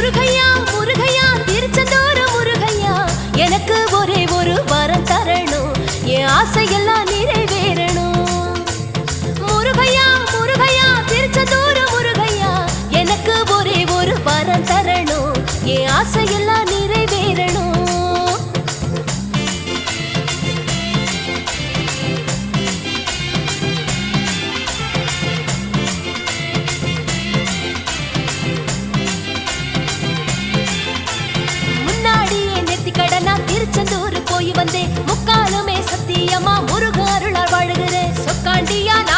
முருகையா முருகையா திருச்செந்தூர் முருகையா எனக்கு ஒரே ஒரு வரம் தரணும். என் ஆசையெல்லாம் நிறைவேறணும். முருகையா முருகையா திருச்செந்தூர் முருகையா எனக்கு ஒரே ஒரு வரம் தரணும். என் ஆசையெல்லாம் காண்டியான